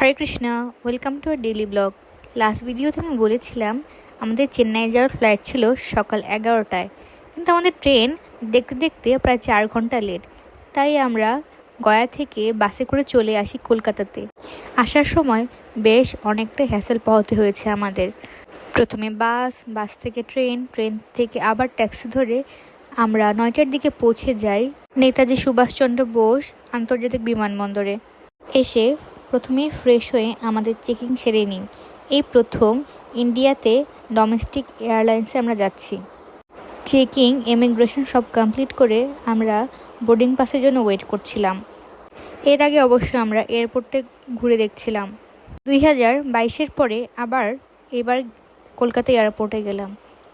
Hare Krishna welcome to our daily blog last ভিডিওতে আমি বলেছিলাম, আমাদের চেন্নাই যাওয়ার ফ্লাইট ছিল সকাল এগারোটায়। কিন্তু আমাদের ট্রেন দেখতে দেখতে প্রায় চার ঘণ্টা লেট তাই আমরা গয়া থেকে বাসে করে চলে আসি কলকাতাতে। আসার সময় বেশ অনেকটা হ্যাসেল পাওয়াতে হয়েছে আমাদের। প্রথমে বাস বাস থেকে ট্রেন ট্রেন থেকে আবার ট্যাক্সি ধরে আমরা নয়টার দিকে পৌঁছে যাই নেতাজি সুভাষচন্দ্র বোস আন্তর্জাতিক বিমানবন্দরে। এসে প্রথমেই ফ্রেশ হয়ে আমাদের চেকিং সেরে নিই এই প্রথম ইন্ডিয়াতে ডোমেস্টিক এয়ারলাইন্সে আমরা যাচ্ছি। চেকিং, ইমিগ্রেশন সব কমপ্লিট করে আমরা বোর্ডিং পাসের জন্য ওয়েট করছিলাম। এর আগে অবশ্য আমরা এয়ারপোর্টে ঘুরে দেখছিলাম। দুই হাজার বাইশের পরে আবার এবার কলকাতা এয়ারপোর্টে গেলাম।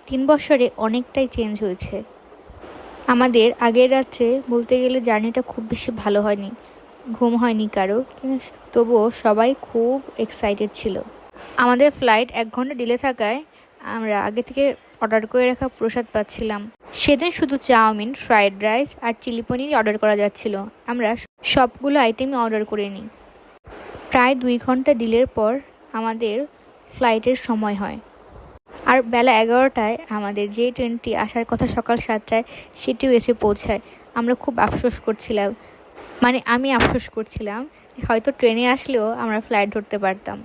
তিন বছরে অনেকটাই চেঞ্জ হয়েছে। আমাদের আগের রাত্রে বলতে গেলে জার্নিটা খুব বেশি ভালো হয়নি। ঘুম হয়নি কারও। কিন্তু তবুও সবাই খুব এক্সাইটেড ছিল। আমাদের ফ্লাইট এক ঘণ্টা ডিলে থাকায় আমরা আগে থেকে অর্ডার করে রাখা প্রসাদ পাচ্ছিলাম। সেদিন শুধু চাউমিন ফ্রাইড রাইস আর চিলি পনির অর্ডার করা যাচ্ছিল। আমরা সবগুলো আইটেমই অর্ডার করে নিই। প্রায় দুই ঘণ্টা ডিলের পর আমাদের ফ্লাইটের সময় হয়। আর বেলা এগারোটায় আমাদের যে ট্রেনটি আসার কথা সকাল সাতটায় সেটিও এসে পৌঁছায়। আমরা খুব আফসোস করছিলাম। মানে আমি আফসোস করছিলাম, হয়তো ট্রেনে আসলেও আমরা ফ্লাইট ধরতে পারতাম।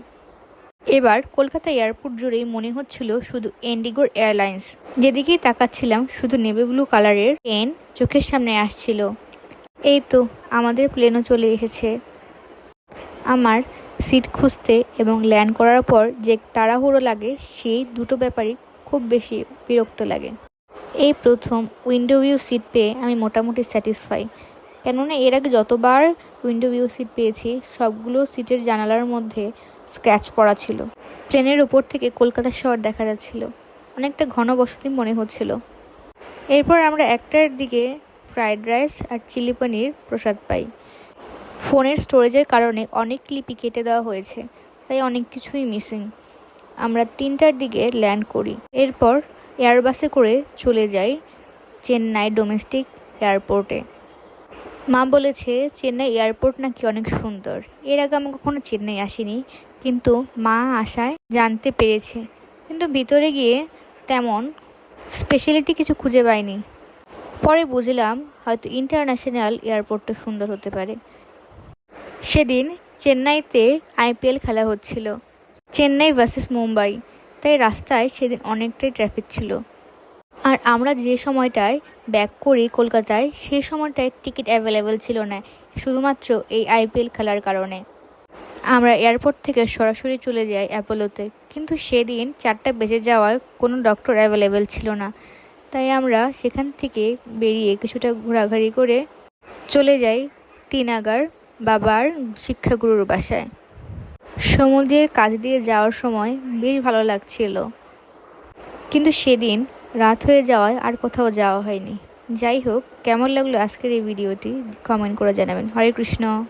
এবার কলকাতা এয়ারপোর্ট জুড়েই মনে হচ্ছিল শুধু এন্ডিগোর এয়ারলাইন্স যেদিকেই তাকাচ্ছিলাম, শুধু নেভি ব্লু কালারের ট্রেন চোখের সামনে আসছিল। এই তো, আমাদের প্লেনও চলে এসেছে। আমার সিট খুঁজতে এবং ল্যান্ড করার পর যে তাড়াহুড়ো লাগে, সেই দুটো ব্যাপারই খুব বেশি বিরক্ত লাগে। এই প্রথম উইন্ডো ভিউ সিট পেয়ে আমি মোটামুটি স্যাটিসফাই কেননা এর আগে যতবার উইন্ডো ভিউ সিট পেয়েছি, সবগুলো সিটের জানালার মধ্যে স্ক্র্যাচ পড়া ছিল। প্লেনের ওপর থেকে কলকাতা শহর দেখা যাচ্ছিল। অনেকটা ঘন বসতি মনে হচ্ছিল। এরপর আমরা একটার দিকে ফ্রাইড রাইস আর চিলি পনির প্রসাদ পাই। ফোনের স্টোরেজের কারণে অনেক ক্লিপই কেটে দেওয়া হয়েছে, তাই অনেক কিছুই মিসিং আমরা তিনটার দিকে ল্যান্ড করি। এরপর এয়ারবাসে করে চলে যাই চেন্নাই ডোমেস্টিক এয়ারপোর্টে মা বলেছে চেন্নাই এয়ারপোর্ট নাকি অনেক সুন্দর। এর আগে আমি কখনো চেন্নাই আসিনি, কিন্তু মা আশায় জানতে পেরেছে। কিন্তু ভিতরে গিয়ে তেমন স্পেশালিটি কিছু খুঁজে পাইনি। পরে বুঝলাম হয়তো ইন্টারন্যাশনাল এয়ারপোর্টটা সুন্দর হতে পারে। সেদিন চেন্নাইতে আইপিএল খেলা হচ্ছিল। চেন্নাই ভার্সেস মুম্বাই, তাই রাস্তায় সেদিন অনেকটাই ট্রাফিক ছিল। আর আমরা যে সময়টায় ব্যাক করি কলকাতায় সেই সময়টায় টিকিট অ্যাভেলেবেল ছিল না, শুধুমাত্র এই আইপিএল খেলার কারণে। আমরা এয়ারপোর্ট থেকে সরাসরি চলে যাই অ্যাপোলোতে, কিন্তু সেদিন চারটা বেজে যাওয়ায় কোনো ডক্টর অ্যাভেলেবেল ছিল না। তাই আমরা সেখান থেকে বেরিয়ে কিছুটা ঘোরাঘুরি করে চলে যাই তিনাগার বাবার শিক্ষাগুরুর বাসায়। সমুদ্রের কাছ দিয়ে যাওয়ার সময় বেশ ভালো লাগছিল। কিন্তু সেদিন রাত হয়ে যাওয়ায় আর কোথাও যাওয়া হয়নি। যাই হোক, কেমন লাগল আজকের এই ভিডিওটি? কমেন্ট করে জানাবেন। হরে কৃষ্ণ।